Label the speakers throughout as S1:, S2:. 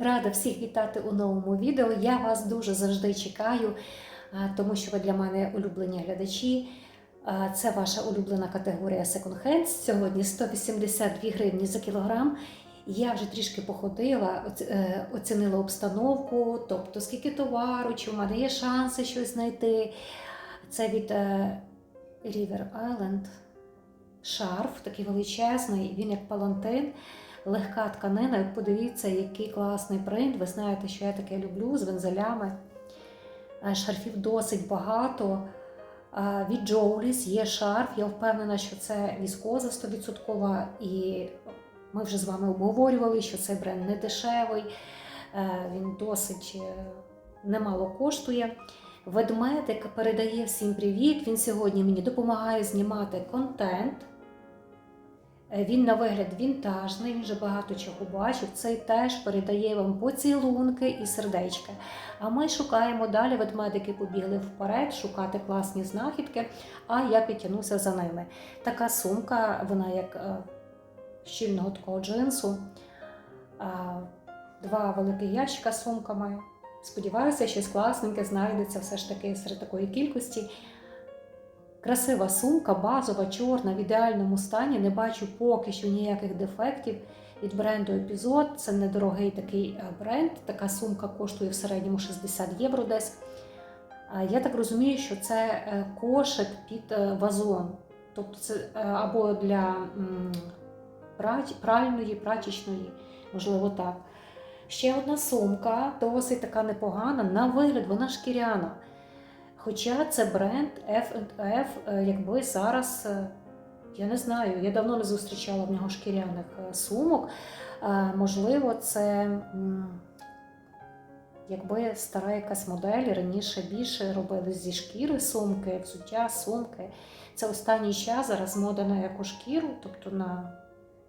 S1: Рада всіх вітати у новому відео. Я вас дуже завжди чекаю, тому що ви для мене улюблені глядачі. Це ваша улюблена категорія Second Hand. Сьогодні 182 гривні за кілограм. Я вже трішки походила, е, оцінила обстановку, тобто скільки товару, чи в мене є шанси щось знайти. Це від е, River Island шарф, такий величезний, він як палантин, легка тканина. Подивіться, який класний принт. Ви знаєте, що я таке люблю з вензелями. Е, Шарфів досить багато. Е, Від Джоуліс є шарф. Я впевнена, що це віскоза 100%. І ми вже з вами обговорювали, що цей бренд не дешевий, е, він досить немало коштує. Ведмедик передає всім привіт. Він сьогодні мені допомагає знімати контент. Е, Він на вигляд вінтажний, він вже багато чого бачив. Цей теж передає вам поцілунки і сердечка. А ми шукаємо далі. Ведмедики побігли вперед, шукати класні знахідки, а я підтягнуся за ними. Така сумка, вона як е, щільного такого джинсу. Два великі ящика з сумками. Сподіваюся, щось класненьке знайдеться все ж таки серед такої кількості. Красива сумка, базова, чорна, в ідеальному стані. Не бачу поки що ніяких дефектів. Від бренду Епізод. Це недорогий такий е, бренд. Така сумка коштує в середньому 60 євро десь. Я так розумію, що це е, кошик під е, вазон. Тобто це або для пральної, прачечної, можливо, так. Ще одна сумка, досить така непогана. На вигляд вона шкіряна. Хоча це бренд F&F, е, якби зараз, е, я не знаю, я давно не зустрічала в нього шкіряних е, сумок. Можливо, це якби стара якась модель, раніше більше робили зі шкіри сумки, взуття, сумки. Це останній час зараз мода на екошкіру, тобто на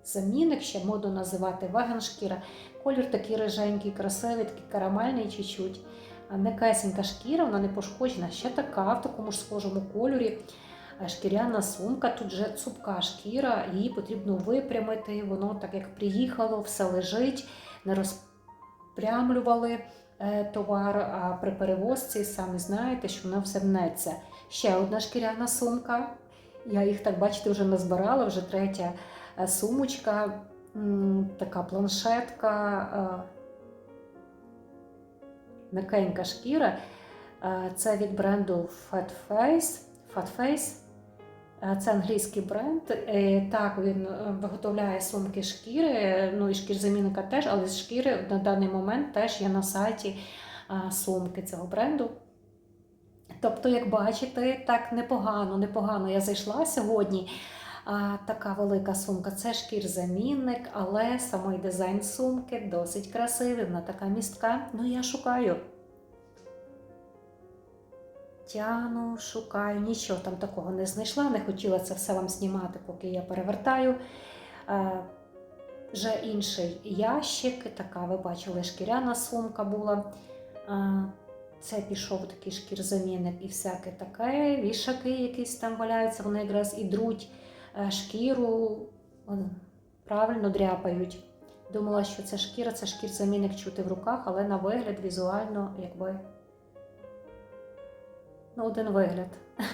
S1: замінник, ще моду називати веган-шкіра. Колір такий риженький, красивий, такий карамельний чуть-чуть. М'якесенька шкіра, вона не пошкоджена, ще така в такому ж схожому кольорі. Шкіряна сумка, тут же цупка шкіра, її потрібно випрямити. Воно так як приїхало, все лежить, не розпрямлювали е, товар. А при перевозці самі знаєте, що воно все мнеться. Ще одна шкіряна сумка. Я їх так бачите, вже назбирала, вже третя е, сумочка, така планшетка. М'якенька шкіра. Е, Це від бренду Fat Face. Fat Face. Е, Це англійський бренд. Е, Так, він виготовляє сумки шкіри, ну і шкірзамінника теж, але з шкіри на даний момент теж є на сайті сумки цього бренду. Тобто, як бачите, так непогано, непогано я зайшла сьогодні. Така велика сумка це шкірзамінник, але самий дизайн сумки досить красивий, вона така містка. Ну я шукаю. Тяну, шукаю, нічого там такого не знайшла, не хотіла це все вам знімати, поки я перевертаю. Вже інший ящик, така, ви бачили, шкіряна сумка була. Це пішов такий шкірзамінник і всяке таке, вішаки якісь там валяються, вони якраз і друуть е, шкіру, правильно дряпають. Думала, що це шкіра, це шкірзамінник чути в руках, але на вигляд візуально, якби. Ну, один вигляд.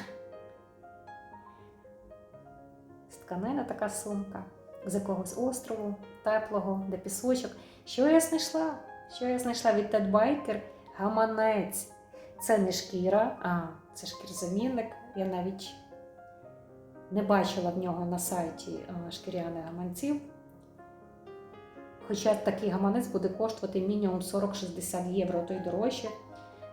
S1: З тканина така сумка, з якогось острову, теплого, де пісочок. Що я знайшла? Що я знайшла від Ted Biker? Гаманець. Це не шкіра, а це шкірзамінник. Я навіть не бачила в нього на сайті е, шкіряних гаманців. Хоча такий гаманець буде коштувати мінімум 40-60 євро, то й дорожче,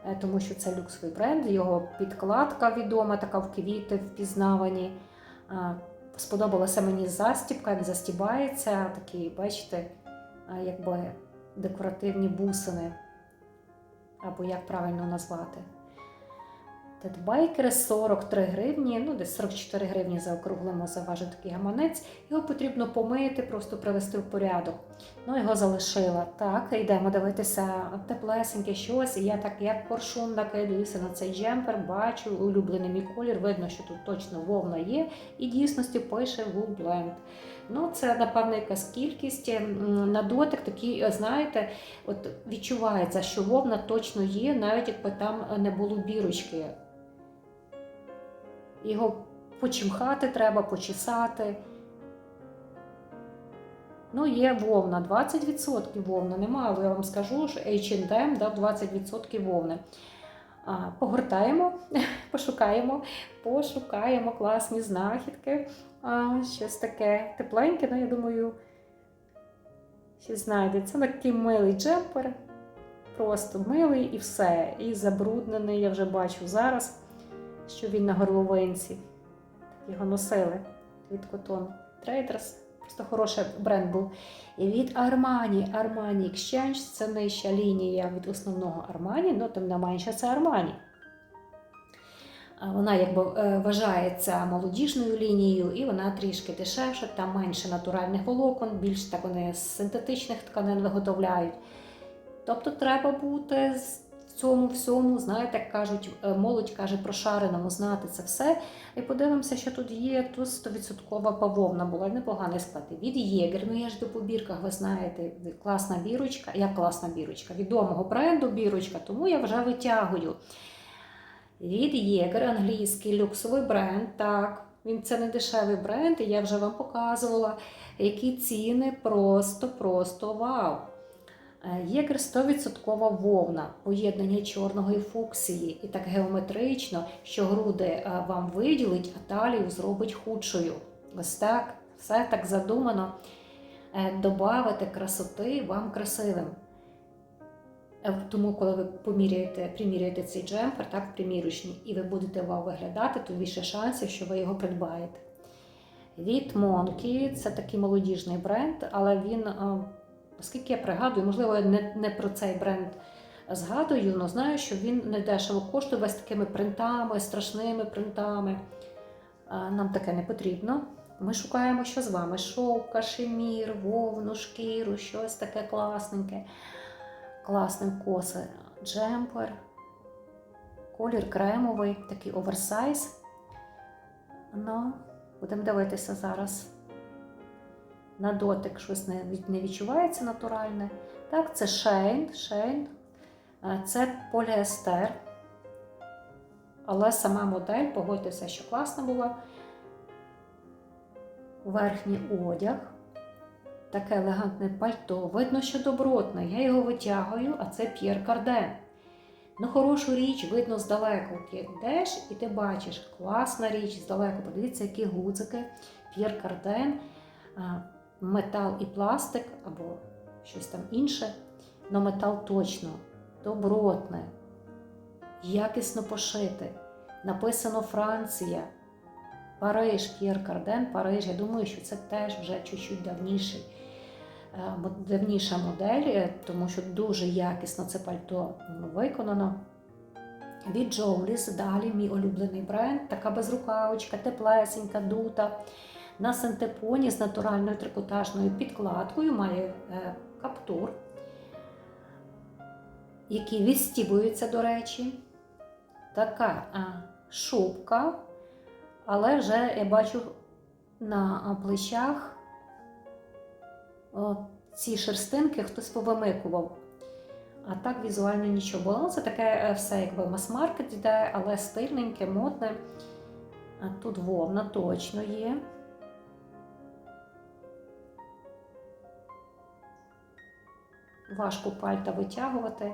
S1: е, тому що це люксовий бренд, його підкладка відома, така в квіти впізнавані. Е, Сподобалася мені застібка, він застібається, такі, бачите, якби декоративні бусини, або як правильно назвати. Тедбайкери 43 гривні, ну десь 44 гривні заокруглимо заважив такий гаманець. Його потрібно помити, просто привести в порядок. Ну, його залишила. Так, йдемо дивитися теплесеньке щось. Я так, як коршун, накидаюся на цей джемпер, бачу улюблений мій колір. Видно, що тут точно вовна є, і дійсності пише Wool Ну, це, напевно, якась кількість. На дотик такий, е, знаєте, от відчувається, що вовна точно є, навіть якби там не було бірочки. Його почимхати треба, почесати. Ну, є вовна, 20% вовна. Немає, я вам скажу, що H&M дав 20% вовни. А, Погортаємо, пошукаємо, пошукаємо класні знахідки. А, щось таке тепленьке, ну я думаю, щось знайдеться. Такий милий джемпер. Просто милий і все. І забруднений, я вже бачу зараз, що він на горловинці. Його носили від Cotton Traders. Просто хороший бренд був. І від Armani. Armani Exchange це нижча лінія від основного Armani, але тим не менше це Armani. Вона якби е, вважається молодіжною лінією, і вона трішки дешевша, там менше натуральних волокон, більш так вони з синтетичних тканин виготовляють. Тобто треба бути з- цьому всьому, знаєте, як кажуть, е, молодь каже прошареному знати це все. І подивимося, що тут є. Тут 100% бавовна була непоганий склад. Від Єгер, ну я ж до побірках, ви знаєте, класна бірочка. Як класна бірочка? Відомого бренду бірочка, тому я вже витягую. Від Єгер, англійський люксовий бренд. Так, він це не дешевий бренд, і я вже вам показувала, які ціни просто-просто вау. Е, Єгер 100% вовна, поєднання чорного і фуксії, і так геометрично, що груди е, вам виділить, а талію зробить худшою. Ось так, все так задумано. Е, Добавити красоти вам красивим. Тому, коли ви поміряєте, приміряєте цей джемпер, так, примірочні, і ви будете вау виглядати, то більше шансів, що ви його придбаєте. Від Monkey, це такий молодіжний бренд, але він, оскільки я пригадую, можливо, я не, не про цей бренд згадую, але знаю, що він не дешево коштує весь такими принтами, страшними принтами. Нам таке не потрібно. Ми шукаємо, що з вами: шовк, кашемір, вовну, шкіру, щось таке класненьке. Класний коси джемпер. Колір кремовий, такий оверсайз. Ну, будемо дивитися зараз. На дотик щось не, не відчувається натуральне. Так, це шейн, шейн. Е, Це поліестер. Але сама модель, погодьтеся, що класна була. Верхній одяг. Таке елегантне пальто. Видно, що добротне. Я його витягую, а це П'єр Карден. Ну, хорошу річ видно здалеку. Ти йдеш і ти бачиш, класна річ здалеку. Подивіться, які гудзики. П'єр Карден, а, метал і пластик або щось там інше. Но метал точно добротне, якісно пошите. Написано Франція, Париж, П'єр Карден, Париж. Я думаю, що це теж вже чуть-чуть давніший. е, Давніша модель, е, тому що дуже якісно це пальто виконано. Від Jowlis, далі мій улюблений бренд, така безрукавочка, теплесенька, дута. На синтепоні з натуральною трикотажною підкладкою має е, каптур, який відстібується, до речі. Така шубка, але вже я бачу на плечах ці шерстинки хтось повимикував. А так візуально нічого було. Ну, Це таке е, все якби мас-маркет йде, але стильненьке, модне. А тут вовна точно є. Важко пальта витягувати.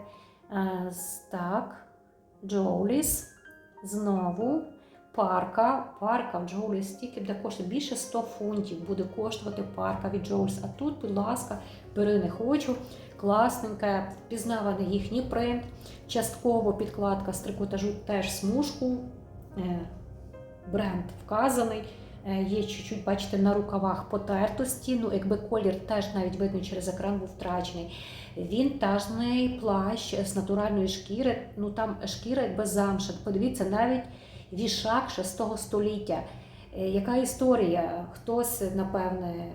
S1: Е, Так, Джоуліс. Знову парка. Парка в Джоуліс тільки для коштує більше 100 фунтів буде коштувати парка від Джоуліс. А тут, будь ласка, бери не хочу. Класненьке, впізнаваний їхній принт. Частково підкладка з трикотажу теж смужку. Е, Бренд вказаний. Е, Є чуть-чуть, бачите, на рукавах потертості. Ну, якби колір теж навіть видно через екран був втрачений. Вінтажний плащ з натуральної шкіри. Ну там шкіра якби замша. Подивіться, навіть вішак 6 століття. Е, Яка історія? Хтось, напевне,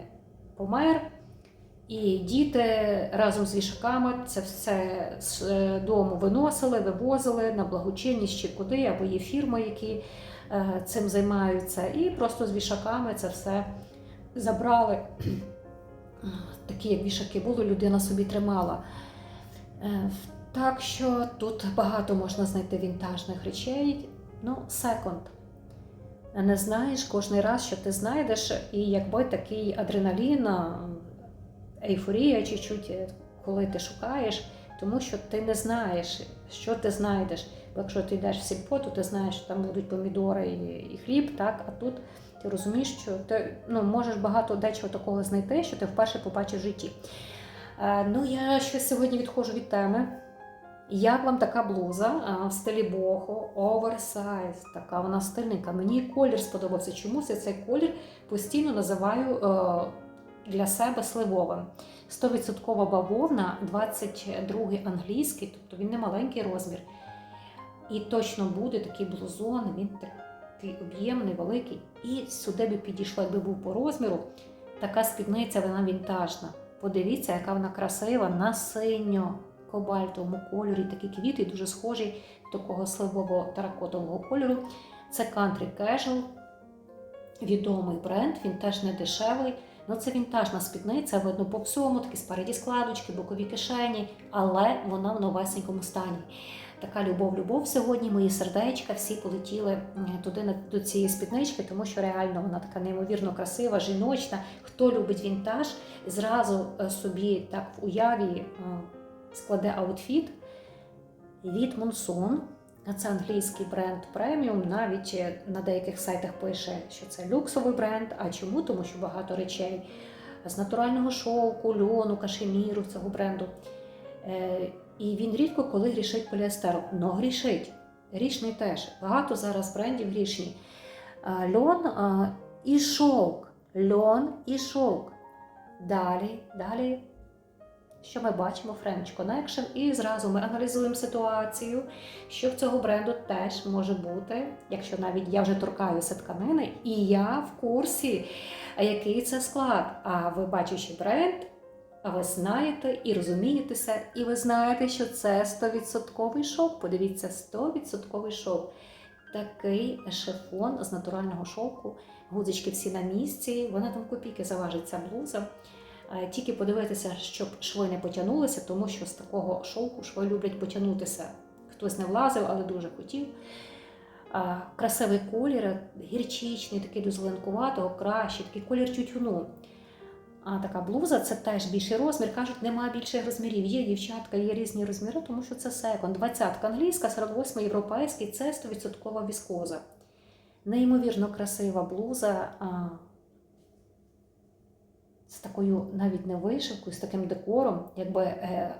S1: помер, і діти разом з вішаками це все з е, дому виносили, вивозили на благочинність чи куди, або є фірми, які цим займаються. І просто з вішаками це все забрали. Такі, як вішаки були, людина собі тримала. Е, Так що тут багато можна знайти вінтажних речей. Ну, секонд. Не знаєш кожен раз, що ти знайдеш, і якби такий адреналін, ейфорія чуть-чуть, е, коли ти шукаєш, тому що ти не знаєш, що ти знайдеш. Якщо ти йдеш в сільпо, то ти знаєш, що там будуть помідори і, хліб, так, а тут ти розумієш, що ти ну, можеш багато дечого такого знайти, що ти вперше побачиш в житті. Е, ну, я щось сьогодні відходжу від теми. Як вам така блуза в стилі бохо, оверсайз, така вона стильненька. Мені колір сподобався. Чомусь я цей колір постійно називаю е, для себе сливовим. 100% бавовна, 22 англійський, тобто він не маленький розмір. І точно буде такий блузон, він такий об'ємний, великий. І сюди би підійшло, якби був по розміру. Така спідниця, вона вінтажна. Подивіться, яка вона красива на синьо кобальтовому кольорі. Такі квіти дуже схожі до такого сливового таракотового кольору. Це Country Casual, відомий бренд, він теж не дешевий. Ну, це вінтажна спідниця, видно по всьому, такі спереді складочки, бокові кишені, але вона в новесенькому стані. Така любов-любов сьогодні. Мої сердечка всі полетіли туди до цієї спіднички, тому що реально вона така неймовірно красива, жіночна. Хто любить вінтаж, зразу е, собі так в уяві е, складе аутфіт від Monsoon. Це англійський бренд преміум. Навіть е, на деяких сайтах пише, що це люксовий бренд. А чому? Тому що багато речей з натурального шовку, льону, кашеміру цього бренду. І він рідко коли грішить поліестером. Но грішить. Грішний теж. Багато зараз брендів грішні. Льон і шовк. Льон і шовк. Далі, далі. Що ми бачимо? French Connection, і зразу ми аналізуємо ситуацію, що в цього бренду теж може бути, якщо навіть я вже торкаюся тканини, і я в курсі, який це склад. А ви бачачи бренд, а ви знаєте і розумієтеся, і ви знаєте, що це 100% шовк. Подивіться, 100% шовк. Такий шифон з натурального шовку, гудзички всі на місці, вона там копійки заважить ця блуза. Тільки подивитися, щоб шви не потягнулися, тому що з такого шовку шви люблять потягнутися. Хтось не влазив, але дуже хотів. Красивий колір, гірчичний, такий до зеленкуватого, кращий, такий колір тютюну. А така блуза це теж більший розмір. Кажуть, немає більших розмірів. Є дівчатка, є різні розміри, тому що це секонд. 20 англійська, 48 європейський це 100% віскоза. Неймовірно красива блуза. А, з такою навіть не вишивкою, з таким декором, якби е,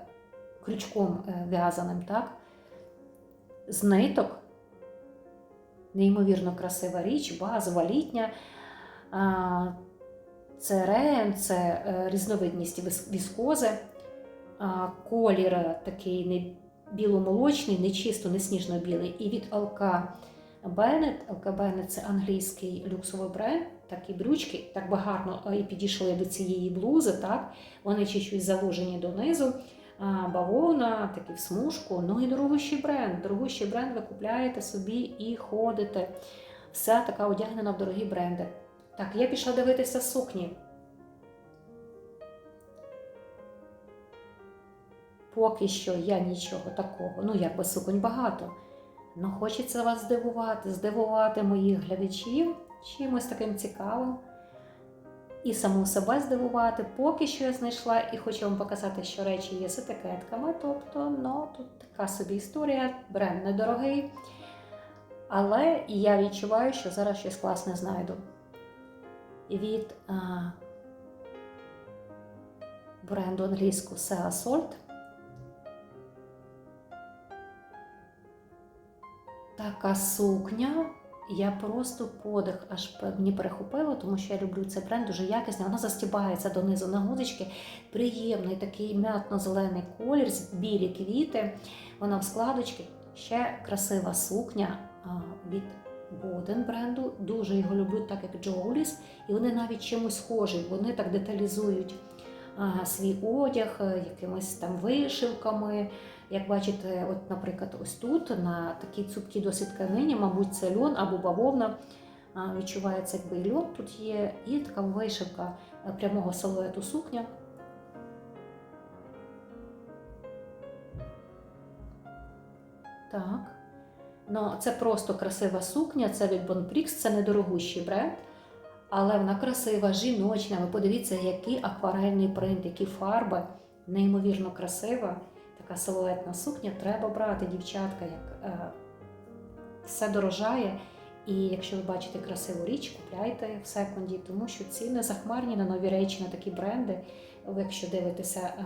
S1: крючком е, в'язаним, так? З ниток. Неймовірно красива річ, базова літня. А, це рем, це е, різновидність віс- віскози. Колір е, такий не біломолочний, не чисто, не сніжно-білий. І від Алка Беннет. Алка Беннет це англійський люксовий бренд. Такі брючки так би е, і підійшли до цієї блузи. так? Вони чуть-чуть заложені донизу. Бавовна, такі в смужку. Ну і дорогущий бренд. Дорогущий бренд ви купляєте собі і ходите. Вся така одягнена в дорогі бренди. Так, я пішла дивитися сукні. Поки що я нічого такого, ну якби суконь багато. Ну, хочеться вас здивувати, здивувати моїх глядачів чимось таким цікавим. І саму себе здивувати. Поки що я знайшла і хочу вам показати, що речі є з етикетками. Тобто, ну, тут така собі історія, бренд недорогий. Але я відчуваю, що зараз щось класне знайду. Від а, бренду англійського Sea Salt. Така сукня. Я просто подих аж мені перехопила, тому що я люблю цей бренд, дуже якісний. Вона застібається донизу на гудочки. Приємний такий м'ятно-зелений колір, білі квіти. Вона в складочці. Ще красива сукня від Боден бренду. Дуже його люблю, так як Джоуліс. І вони навіть чимось схожі. Вони так деталізують свій одяг е, якимись там вишивками. Як бачите, от, наприклад, ось тут на такій цупкій досить тканині, мабуть, це льон або бавовна. відчувається якби і льот тут є, і така вишивка е, прямого силуету сукня. Так. Ну, це просто красива сукня, це від Bonprix, це недорогущий бренд, але вона красива, жіночна. Ви подивіться, який акварельний принт, які фарби, неймовірно красива. Така силуетна сукня. Треба брати, дівчатка, як е, все дорожає. І якщо ви бачите красиву річ, купляйте в секунді, тому що ціни захмарні на нові речі, на такі бренди. Ви якщо дивитеся е,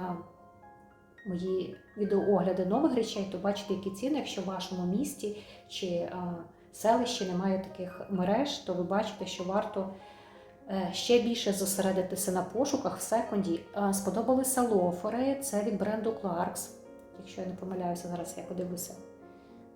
S1: мої відеоогляди нових речей, то бачите, які ціни, якщо в вашому місті чи е, селищі немає таких мереж, то ви бачите, що варто е, ще більше зосередитися на пошуках в секунді. Е, Сподобалися лофери, це від бренду Clarks. Якщо я не помиляюся, зараз я подивлюся.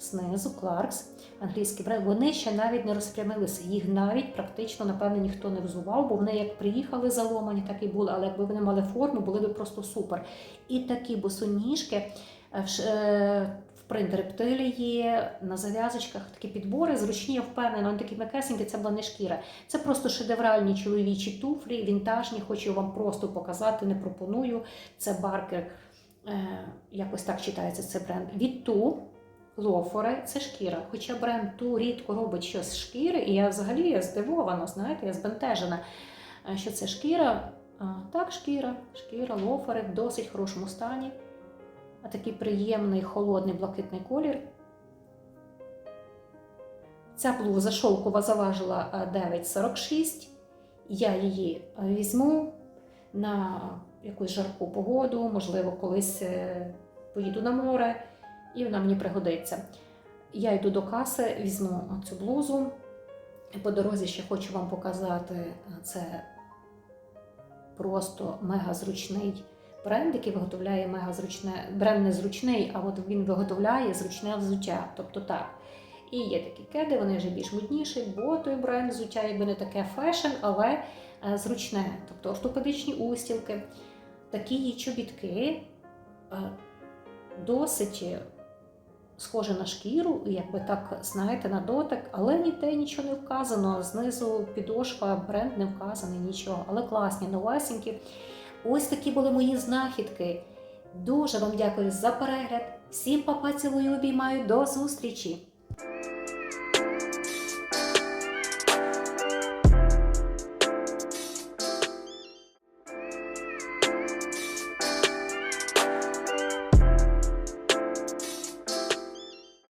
S1: Знизу Clarks, англійський бренд, вони ще навіть не розпрямилися. Їх навіть практично, напевно, ніхто не взував, бо вони як приїхали заломані, так і були. Але якби вони мали форму, були б просто супер. І такі босоніжки е, в, е, принт рептилії, на зав'язочках такі підбори, зручні, я впевнена, вони такі м'якесенькі, це була не шкіра. Це просто шедевральні чоловічі туфлі, вінтажні, хочу вам просто показати, не пропоную. Це баркер, якось так читається цей бренд. Від ту. Лофори це шкіра. Хоча бренд ту рідко робить щось з шкіри, і я взагалі я здивована, знаєте, я збентежена, е, що це шкіра. Так, шкіра, шкіра, лофери в досить хорошому стані. А такий приємний холодний блакитний колір. Ця блуза шовкова заважила е, 9,46. Я її е, візьму на якусь жарку погоду, можливо, колись е, поїду на море і вона мені пригодиться. Я йду до каси, візьму цю блузу. По дорозі ще хочу вам показати це просто мега зручний бренд, який виготовляє мега зручне. Бренд не зручний, а от він виготовляє зручне взуття. Тобто так. І є такі кеди, вони вже більш модніші, бо той бренд взуття якби не таке фешн, але е, зручне. Тобто ортопедичні устілки, такі є чобітки, е, досить схоже на шкіру, якби так, знаєте, на дотик, але ніде нічого не вказано. Знизу підошва, бренд не вказаний, нічого. Але класні, новасінькі. Ось такі були мої знахідки. Дуже вам дякую за перегляд. Всім папа цілую, обіймаю. До зустрічі!